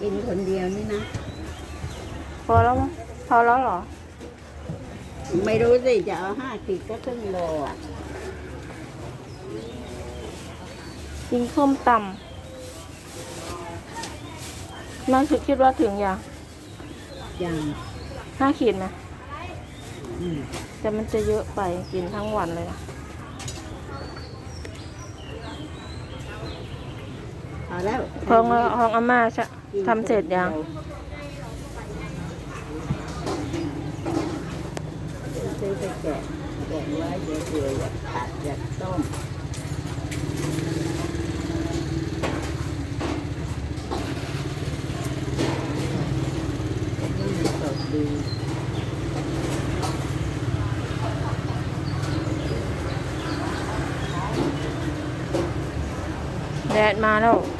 กินคนเดียวนี่นะ พอแล้วมั้งพอแล้วเหรอ ไม่รู้สิจะเอาห้าขีดก็ครึ่งโลอะกินส้มตำน่าคิดว่าถึงอย่างอย่างห้าขีดไหมอืมแต่มันจะเยอะไปกินทั้งวันเลยนะ พอ แล้วห้องห้องอาม่าชะทำเสร็จยัง ซื้อไปแกะแกะไว้เดี๋ยวเผื่ออยากผัดอยากต้มนี่มันสดดีแดดมาแล้วอ